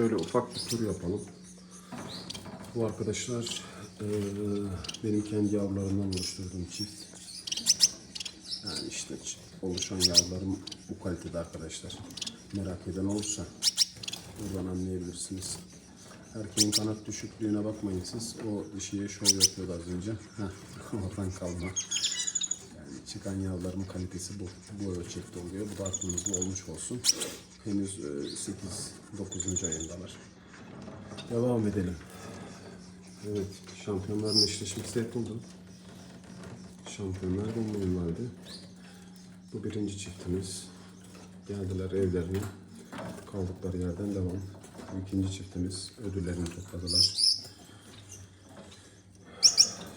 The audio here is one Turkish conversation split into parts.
şöyle ufak bir tur yapalım. Bu arkadaşlar eee, benim kendi yavrularımdan oluşturduğum çift. Yani işte oluşan yavrularım bu kalitede arkadaşlar. Merak eden olursa buradan anlayabilirsiniz. Erkeğin kanat düşüklüğüne bakmayın siz. O dişiye şov yapıyordu az önce. Heh, oradan kalma. Yani çıkan yavruların kalitesi bu. Bu ölçekte oluyor. Bu da aklınızda olmuş olsun. Henüz 8-9. ayındalar. Devam edelim. Evet, şampiyonların eşleşmesi yapıldı. Şampiyonlar Rumeli vardı. Bu birinci çiftimiz. Geldiler evlerine. Kaldıkları yerden devam. İkinci çiftimiz. Ödüllerini topladılar.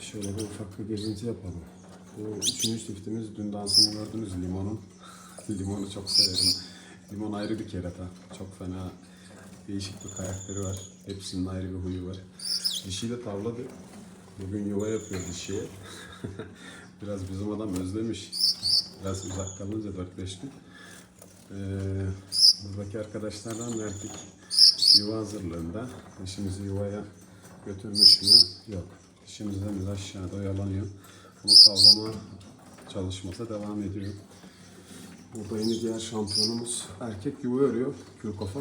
Şöyle bir ufak bir gezinti yapalım. Bu üçüncü çiftimiz dün dansını gördünüz limonun. Limonu çok severim. Limon ayrı bir kerata. Çok fena değişik bir karakteri var. Hepsinin ayrı bir huyu var. Dişiyle tavladı. Bugün yuva yapıyor dişiye. Biraz bizim adam özlemiş. Biraz uzak kalınca 4-5 gün. Ee, buradaki arkadaşlardan erkek yuva hazırlığında. Dişimizi yuvaya götürmüş mü? Yok. Dişimiz henüz aşağıda oyalanıyor. Ama sallama çalışması devam ediyor. Burada yine diğer şampiyonumuz erkek yuva örüyor. Kül kafa.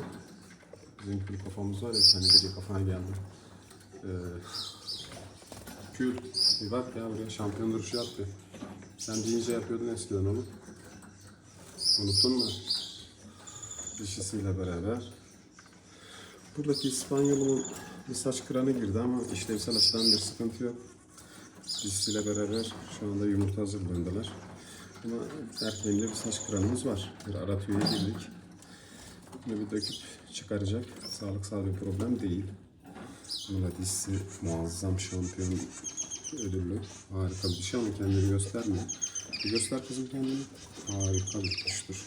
Bizim kül kafamız var ya kendi gece kafana geldi. Ee, kül. Bir bak ya buraya şampiyon duruşu yaptı. Sen deyince yapıyordun eskiden onu. Unuttun mu? Dişisiyle beraber. Buradaki İspanyol'un bir saç kıranı girdi ama işlevsel açıdan bir sıkıntı yok. Dişisiyle beraber şu anda yumurta hazırlığındalar. Ama erkeğinde bir saç kıranımız var. Bir ara tüye girdik. Bunu bir döküp çıkaracak. Sağlıksal bir problem değil. Bunun da dişisi muazzam şampiyon ödüllü. Harika bir dişi ama kendini göstermiyor. Bir göster kızım kendini. Harika bir kuştur.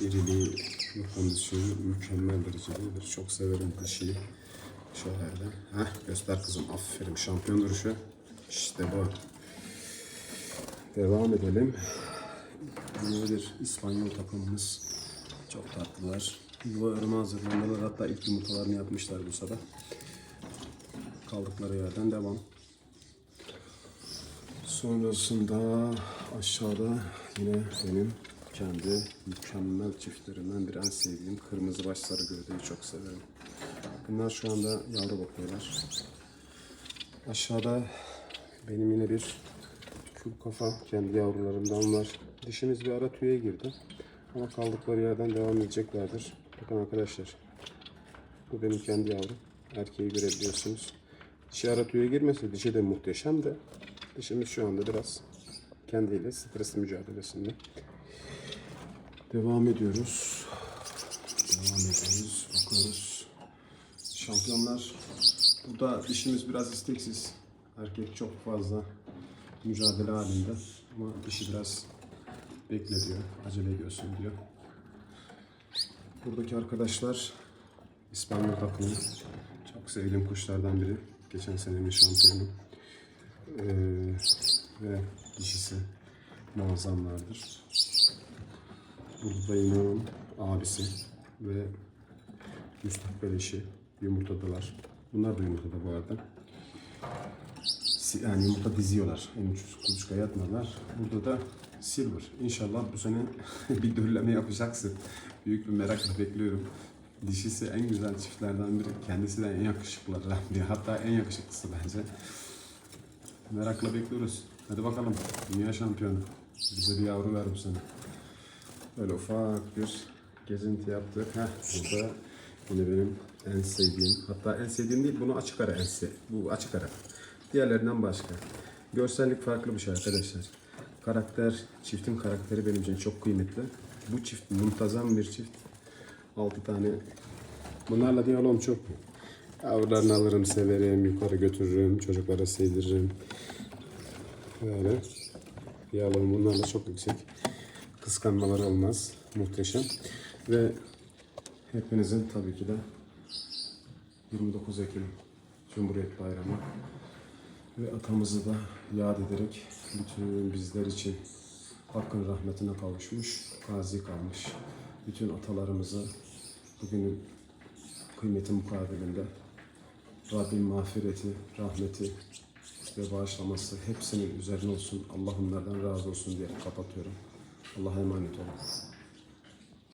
İriliği ve kondisyonu mükemmel derecededir. Çok severim dişiyi. Şöyle. Heh, göster kızım. Aferin. Şampiyon duruşu. İşte bu. Devam edelim. Yine bir İspanyol takımımız. Çok tatlılar. Yuva örme hazırlandılar. Hatta ilk yumurtalarını yapmışlar bu sabah. Kaldıkları yerden devam. Sonrasında aşağıda yine benim kendi mükemmel çiftlerimden bir en sevdiğim kırmızı baş sarı gövdeyi çok severim. Bunlar şu anda yavru bakıyorlar. Aşağıda benim yine bir kül kafa kendi yavrularımdan var. Dişimiz bir ara tüye girdi. Ama kaldıkları yerden devam edeceklerdir. Bakın arkadaşlar. Bu benim kendi yavrum. Erkeği görebiliyorsunuz. Dişi ara tüye girmese dişi de muhteşem de dişimiz şu anda biraz kendiyle stresli mücadelesinde. Devam ediyoruz. Devam ediyoruz. Bakıyoruz. Şampiyonlar. Burada dişimiz biraz isteksiz. Erkek çok fazla mücadele halinde. Ama dişi biraz bekle diyor. Acele ediyorsun diyor. Buradaki arkadaşlar İspanyol takımı. Çok sevdiğim kuşlardan biri. Geçen senenin şampiyonu. Ee, ve dişisi muazzamlardır. Burada da abisi ve müstakbel eşi yumurtadalar. Bunlar da yumurtada bu arada. Yani yumurta diziyorlar. Henüz kuluçkaya yatmadılar. Burada da Silver. İnşallah bu sene bir dölleme yapacaksın. Büyük bir merakla bekliyorum. Dişisi en güzel çiftlerden biri. Kendisi de en yakışıklılardan biri. Hatta en yakışıklısı bence. Merakla bekliyoruz. Hadi bakalım. Dünya şampiyonu. Bize bir yavru ver bu sene. Böyle ufak bir gezinti yaptık. Heh, burada yine benim en sevdiğim, hatta en sevdiğim değil, bunu açık ara en sev. Bu açık ara. Diğerlerinden başka. Görsellik farklı bir şey arkadaşlar. Karakter, çiftin karakteri benim için çok kıymetli. Bu çift muntazam bir çift. 6 tane. Bunlarla diyalogum çok. Yavrularını alırım, severim, yukarı götürürüm, çocuklara sevdiririm. Böyle. Diyalogum bunlarla çok yüksek. Kıskanmalar olmaz. Muhteşem. Ve hepinizin tabii ki de 29 Ekim Cumhuriyet Bayramı ve atamızı da yad ederek bütün bizler için Hakkın rahmetine kavuşmuş, gazi kalmış. Bütün atalarımızı bugünün kıymeti mukabilinde Rabbim mağfireti, rahmeti ve bağışlaması hepsinin üzerine olsun. Allah onlardan razı olsun diye kapatıyorum. Allah'a emanet olun.